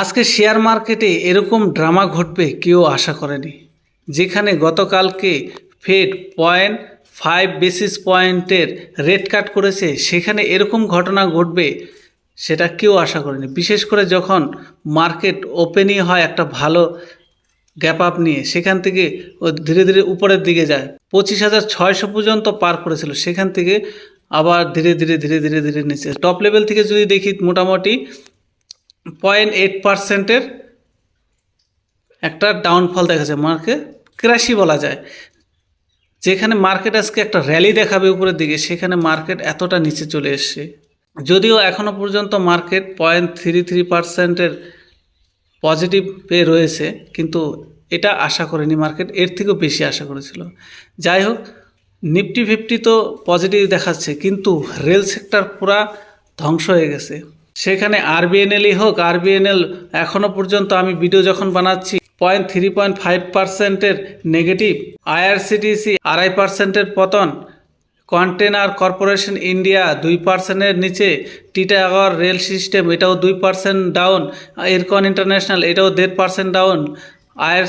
আজকে শেয়ার মার্কেটে এরকম ড্রামা ঘটবে কেউ আশা করেনি। যেখানে গতকালকে ফেড পয়েন্ট ফাইভ বেসিস পয়েন্টের রেট কাট করেছে, সেখানে এরকম ঘটনা ঘটবে সেটা কেউ আশা করেনি। বিশেষ করে যখন মার্কেট ওপেনই হয় একটা ভালো গ্যাপ আপ নিয়ে, সেখান থেকে ও ধীরে ধীরে উপরের দিকে যায়। পঁচিশ হাজার ছয়শো পর্যন্ত পার করেছিল, সেখান থেকে আবার ধীরে ধীরে ধীরে ধীরে ধীরে নিচে। টপ লেভেল থেকে যদি দেখি, মোটামুটি পয়েন্ট এইট পার্সেন্টের একটা ডাউনফল দেখা যায় মার্কেট ক্র্যাশই বলা যায়। যেখানে মার্কেট আজকে একটা র্যালি দেখাবে উপরের দিকে, সেখানে মার্কেট এতটা নিচে চলে এসছে। যদিও এখনও পর্যন্ত মার্কেট পয়েন্ট থ্রি থ্রি পার্সেন্টের পজিটিভ পে রয়েছে, কিন্তু এটা আশা করেনি মার্কেট, এর থেকেও বেশি আশা করেছিল। যাই হোক, নিফটি ফিফটি তো পজিটিভ দেখাচ্ছে, কিন্তু রেল সেক্টর পুরা ধ্বংস হয়ে গেছে। সেখানে আরবিএনএলই হোক আরবিএনএল এখনও পর্যন্ত আমি ভিডিও যখন বানাচ্ছি পয়েন্ট থ্রি পয়েন্ট ফাইভ পার্সেন্টের নেগেটিভ আইআরসিটিসি আড়াই পার্সেন্টের পতন কন্টেনার কর্পোরেশন ইন্ডিয়া দুই পার্সেন্টের নিচে টিটাগড় রেল সিস্টেম এটাও দুই পার্সেন্ট ডাউন এরকন ইন্টারন্যাশনাল এটাও দেড় পার্সেন্ট ডাউন আইআর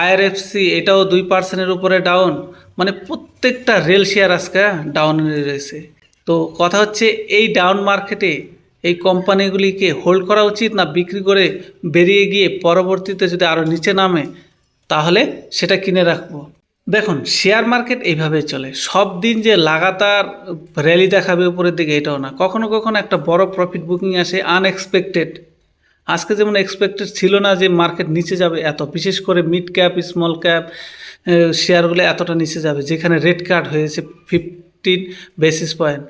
আইআরএফসি এটাও দুই পার্সেন্টের উপরে ডাউন মানে প্রত্যেকটা রেল শেয়ার আজকে ডাউন রয়েছে। তো কথা হচ্ছে, এই ডাউন মার্কেটে এই কোম্পানিগুলিকে হোল্ড করা উচিত না, বিক্রি করে বেরিয়ে গিয়ে পরবর্তীতে যদি আরও নিচে নামে, তাহলে সেটা কিনে রাখব। দেখুন, শেয়ার মার্কেট এইভাবে চলে। সব দিন যে লাগাতার র্যালি দেখাবে উপরের দিকে, এটাও না। কখনো কখনো একটা বড় প্রফিট বুকিং আসে আনএক্সপেক্টেড আজকে যেমন এক্সপেক্টেড ছিল না যে মার্কেট নিচে যাবে, এত বিশেষ করে মিড ক্যাপ স্মল ক্যাপ শেয়ারগুলো এতটা নিচে যাবে, যেখানে রেড কার্ড হয়েছে ফিফটিন বেসিস পয়েন্ট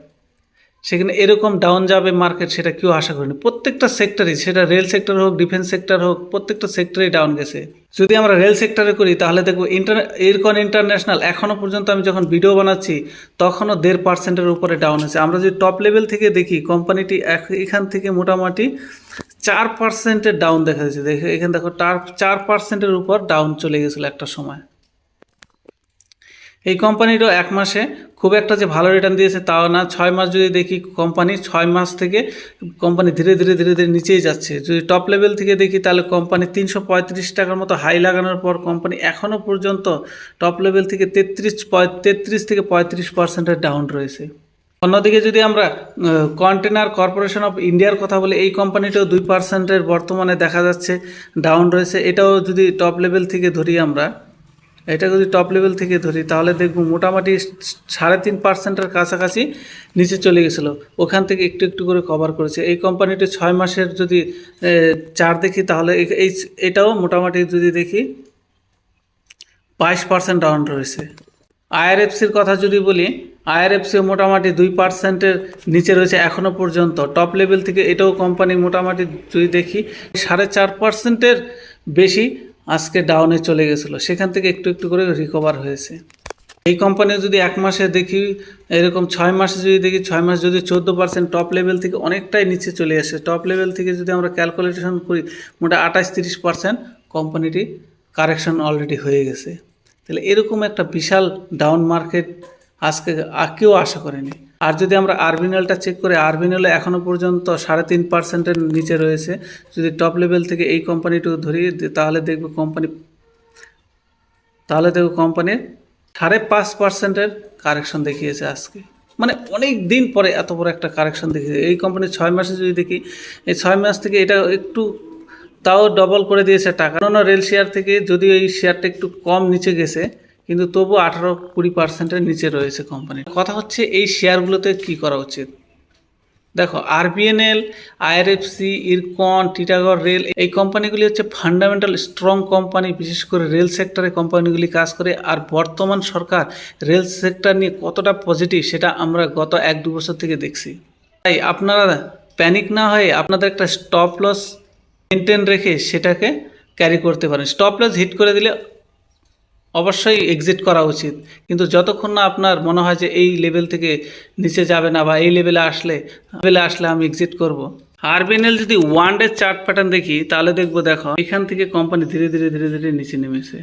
সেখানে এরকম ডাউন যাবে মার্কেট সেটা কেউ আশা করেনি। প্রত্যেকটা সেক্টরই সেটা রেল সেক্টর হোক ডিফেন্স সেক্টর হোক, প্রত্যেকটা সেক্টরেই ডাউন গেছে। যদি আমরা রেল সেক্টরে করি, তাহলে দেখব ইন্টার এরকন ইন্টারন্যাশনাল এখনও পর্যন্ত আমি যখন ভিডিও বানাচ্ছি, তখনও দেড় পার্সেন্টের উপরে ডাউন হয়েছে। আমরা যদি টপ লেভেল থেকে দেখি কোম্পানিটি এখান থেকে মোটামুটি চার পার্সেন্টের ডাউন দেখা যাচ্ছে। দেখে এখানে দেখো চার পার্সেন্টের উপর ডাউন চলে গেছিল একটা সময়। এই কোম্পানিরও এক মাসে খুব একটা যে ভালো রিটার্ন দিয়েছে তাও না। ছয় মাস যদি দেখি কোম্পানি, ছয় মাস থেকে কোম্পানি ধীরে ধীরে ধীরে ধীরে নিচেই যাচ্ছে। যদি টপ লেভেল থেকে দেখি তাহলে কোম্পানি তিনশো পঁয়ত্রিশ টাকার মতো হাই লাগানোর পর কোম্পানি এখনও পর্যন্ত টপ লেভেল থেকে তেত্রিশ তেত্রিশ থেকে পঁয়ত্রিশ পার্সেন্টের ডাউন রয়েছে। অন্যদিকে যদি আমরা কন্টেনার কর্পোরেশন অফ ইন্ডিয়ার কথা বলি, এই কোম্পানিটাও দুই পার্সেন্টের বর্তমানে দেখা যাচ্ছে ডাউন রয়েছে। এটাও যদি টপ লেভেল থেকে ধরি আমরা এটা যদি টপ লেভেল থেকে ধরি, তাহলে দেখব মোটামুটি সাড়ে তিন পার্সেন্টের কাছাকাছি নিচে চলে গেছিল। ওখান থেকে একটু একটু করে কভার করেছে। এই কোম্পানিটি ছয় মাসের যদি চার দেখি, তাহলে এই- এটাও মোটামুটি যদি দেখি, বাইশ পার্সেন্ট ডাউন রয়েছে। আইআরএফসির কথা যদি বলি আইআরএফসিও মোটামুটি দুই পার্সেন্টের নিচে রয়েছে এখনও পর্যন্ত। টপ লেভেল থেকে এটাও কোম্পানি মোটামুটি যদি দেখি, সাড়ে চার পার্সেন্টের বেশি আজকে ডাউনে চলে গেছিল। সেখান থেকে একটু একটু করে রিকভার হয়েছে। এই কোম্পানি যদি এক মাসে দেখি, এরকম ছয় মাসে যদি দেখি, ছয় মাস যদি চোদ্দ পার্সেন্ট টপ লেভেল থেকে অনেকটাই নিচে চলে আসে। টপ লেভেল থেকে যদি আমরা ক্যালকুলেশন করি, মোটা আঠাশ তিরিশ পার্সেন্ট কোম্পানিটি কারেকশন অলরেডি হয়ে গেছে। তাহলে এরকম একটা বিশাল ডাউন মার্কেট আজকে কেউ আশা করেনি। আর যদি আমরা আরবিনালটা চেক করি আরবিনালে এখনও পর্যন্ত সাড়ে তিন পার্সেন্টের নিচে রয়েছে। যদি টপ লেভেল থেকে এই কোম্পানিটুকু ধরি তাহলে দেখবে কোম্পানি তাহলে দেখো কোম্পানির সাড়ে পাঁচ পার্সেন্টের কারেকশন দেখিয়েছে আজকে। মানে অনেক দিন পরে এত বড় একটা কারেকশন দেখিয়েছে। এই কোম্পানির ছয় মাসে যদি দেখি, এই ছয় মাস থেকে এটা একটু, তাও ডবল করে দিয়েছে টাকা। অন্য রেল শেয়ার থেকে যদি এই শেয়ারটা একটু কম নিচে গেছে কিন্তু তবু আঠারো কুড়ি পার্সেন্টের নিচে রয়েছে কোম্পানি কথা হচ্ছে এই শেয়ারগুলোতে কি করা উচিত? দেখো RVNL IRFC Ircon Titagarh rail এই কোম্পানিগুলি হচ্ছে ফান্ডামেন্টাল স্ট্রং কোম্পানি বিশেষ করে রেল সেক্টরে কোম্পানিগুলি কাজ করে। আর বর্তমান সরকার রেল সেক্টর নিয়ে কতটা পজিটিভ সেটা আমরা গত এক দু বছর থেকে দেখছি। তাই আপনারা প্যানিক না হয়ে আপনাদের একটা স্টপ লস মেনটেন রেখে সেটাকে ক্যারি করতে পারেন। স্টপ লস হিট করে দিলে অবশ্যই এক্সিট করা উচিত। কিন্তু যতক্ষণ না আপনার মনে হয় যে এই লেভেল থেকে নিচে যাবে না বা এই লেভেলে আসলে লেভেলে আসলে আমি এক্সিট করব। আরবিএনএল যদি ওয়ান ডে চার্ট প্যাটার্ন দেখি, তাহলে দেখব, দেখো, এখান থেকে কোম্পানি ধীরে ধীরে ধীরে ধীরে নিচে নেমেছে।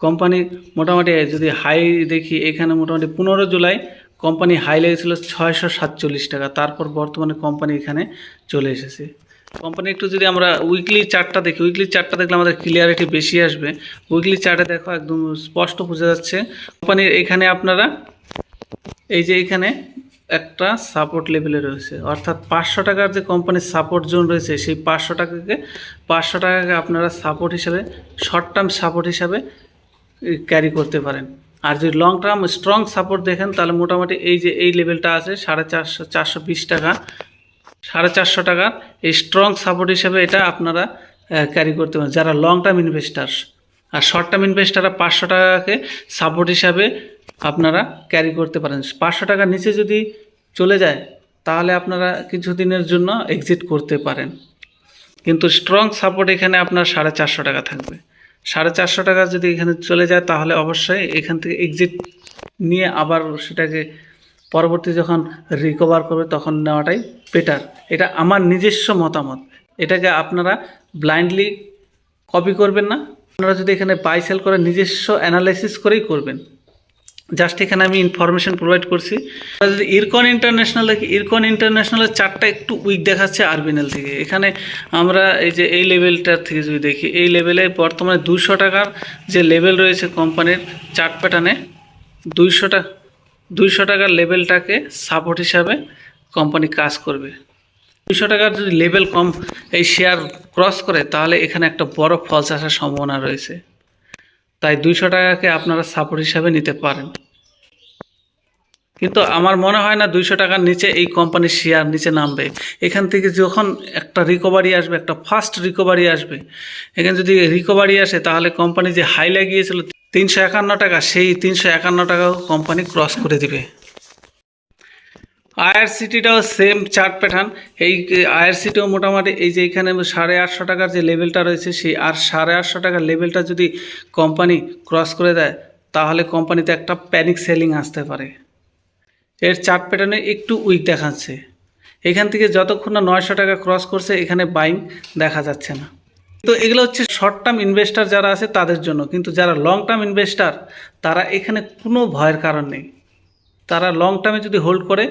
কোম্পানি মোটামুটি যদি হাই দেখি, এখানে মোটামুটি পনেরো জুলাই কোম্পানি হাই লেগেছিল ছয়শো সাতচল্লিশ টাকা। তারপর বর্তমানে কোম্পানি এখানে চলে এসেছে। কোম্পানি একটু যদি আমরা উইকলি চার্টটা দেখি উইকলি চার্টটা দেখলে আমাদের ক্লিয়ারিটি বেশি আসবে। উইকলি চার্টে দেখো একদম স্পষ্ট বোঝা যাচ্ছে। কোম্পানির এখানে আপনারা এই যে এখানে একটা সাপোর্ট লেভেলে রয়েছে। অর্থাৎ পাঁচশো টাকার যে কোম্পানির সাপোর্ট জোন রয়েছে, সেই পাঁচশো টাকাকে পাঁচশো টাকাকে আপনারা সাপোর্ট হিসাবে শর্ট টার্ম সাপোর্ট হিসাবে ক্যারি করতে পারেন। আর যদি লং টার্ম স্ট্রং সাপোর্ট দেখেন, তাহলে মোটামুটি এই যে এই লেভেলটা আছে, সাড়ে চারশো চারশো বিশ টাকা। সাড়ে চারশো টাকা। এই স্ট্রং সাপোর্ট হিসেবে এটা আপনারা ক্যারি করতে পারেন। যারা লং টার্ম ইনভেস্টার্স আর শর্ট টার্ম ইনভেস্টাররা পাঁচশো টাকাকে সাপোর্ট হিসাবে আপনারা ক্যারি করতে পারেন। পাঁচশো টাকার নিচে যদি চলে যায়, তাহলে আপনারা কিছুদিনের জন্য এক্সিট করতে পারেন। কিন্তু স্ট্রং সাপোর্ট এখানে আপনার সাড়ে চারশো টাকা থাকবে। সাড়ে চারশো টাকা যদি এখানে চলে যায়, তাহলে অবশ্যই এখান থেকে এক্সিট নিয়ে আবার সেটাকে পরবর্তী যখন রিকভার করবে তখন নেওয়াটাই বেটার এটা আমার নিজস্ব মতামত। এটাকে আপনারা ব্লাইন্ডলি কপি করবেন না। আপনারা যদি এখানে বাই সেল করে নিজস্ব অ্যানালাইসিস করেই করবেন। জাস্ট এখানে আমি ইনফরমেশন প্রোভাইড করছি। যদি ইরকন ইন্টারন্যাশনাল দেখি ইরকন ইন্টারন্যাশনালের চারটা একটু উইক দেখাচ্ছে আরবিএনএল থেকে। এখানে আমরা এই যে এই লেভেলটার থেকে যদি দেখি, এই লেভেলে বর্তমানে দুশো টাকার যে লেভেল রয়েছে কোম্পানির চার্ট প্যাটার্নে দুইশো টাকা দুইশো টাকার লেভেলটাকে সাপোর্ট হিসাবে কোম্পানি কাজ করবে। দুইশো টাকার যদি লেভেল কম, এই শেয়ার ক্রস করে, তাহলে এখানে একটা বড় ফলস আসার সম্ভাবনা রয়েছে। তাই দুইশো টাকাকে আপনারা সাপোর্ট হিসাবে নিতে পারেন। কিন্তু আমার মনে হয় না দুইশো টাকার নিচে এই কোম্পানির শেয়ার নিচে নামবে। এখান থেকে যখন একটা রিকভারি আসবে, একটা ফার্স্ট রিকভারি আসবে, এখানে যদি রিকভারি আসে, তাহলে কোম্পানি যে হাই লাগিয়েছিল তিনশো একান্ন টাকা, সেই তিনশো একান্ন টাকাও কোম্পানি ক্রস করে দিবে। আইআরসিটিটাও সেম চার্ট প্যাটার্ন এই আইআরসিটিও মোটামুটি এই যে এখানে সাড়ে আটশো টাকার যে লেভেলটা রয়েছে, সেই আর সাড়ে আটশো টাকার লেভেলটা যদি কোম্পানি ক্রস করে দেয়, তাহলে কোম্পানিতে একটা প্যানিক সেলিং আসতে পারে। এর চার্ট প্যাটার্নে একটু উইক দেখাচ্ছে। এখান থেকে যতক্ষণ না নয়শো টাকা ক্রস করছে, এখানে বাইং দেখা যাচ্ছে না। তো এগুলো হচ্ছে শর্ট টার্ম ইনভেস্টার যারা আছে তাদের জন্য। কিন্তু যারা লং টার্ম ইনভেস্টার তারা এখানে কোনো ভয়ের কারণ নেই। তারা লং টার্মে যদি হোল্ড করে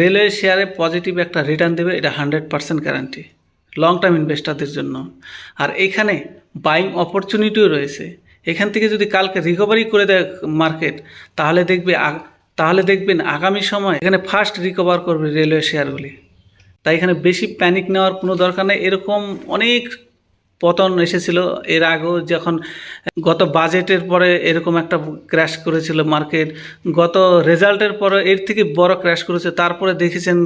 রেলওয়ে শেয়ারে পজিটিভ একটা রিটার্ন দেবে, এটা hundred percent guarantee long term ইনভেস্টারদের জন্য। আর এখানে বাইং অপরচুনিটিও রয়েছে। এখান থেকে যদি কালকে রিকভারি করে দেয় মার্কেট তাহলে দেখবে তাহলে দেখবেন আগামী সময় এখানে ফার্স্ট রিকভার করবে রেলওয়ে শেয়ারগুলি তাই এখানে বেশি প্যানিক নেওয়ার কোনো দরকার নেই। এরকম অনেক পতন এসেছিল। এর আগেও যখন গত বাজেটের পরে এরকম একটা ক্র্যাশ করেছিল মার্কেট গত রেজাল্টের পরে এর থেকে বড় ক্র্যাশ করেছে। তারপরে দেখেছেন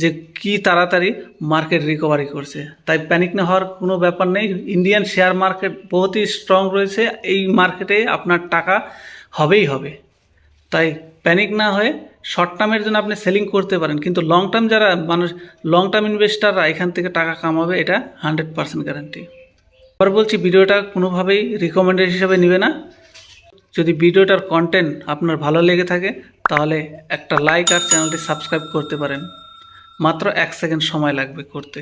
যে কি তাড়াতাড়ি মার্কেট রিকভারি করছে। তাই প্যানিক না হওয়ার কোনো ব্যাপার নেই। ইন্ডিয়ান শেয়ার মার্কেট বহুতই স্ট্রং রয়েছে। এই মার্কেটে আপনার টাকা হবেই হবে। তাই প্যানিক না হয়ে শর্ট টার্মের জন্য আপনি সেলিং করতে পারেন। কিন্তু লং টার্ম যারা মানুষ লং টার্ম ইনভেস্টাররা এখান থেকে টাকা কামাবে, এটা হান্ড্রেড পার্সেন্ট গ্যারান্টি আবার বলছি ভিডিওটা কোনোভাবেই রিকমেন্ডেড হিসাবে নেবে না। যদি ভিডিওটার কন্টেন্ট আপনার ভালো লেগে থাকে, তাহলে একটা লাইক আর চ্যানেলটি সাবস্ক্রাইব করতে পারেন। মাত্র এক সেকেন্ড সময় লাগবে করতে।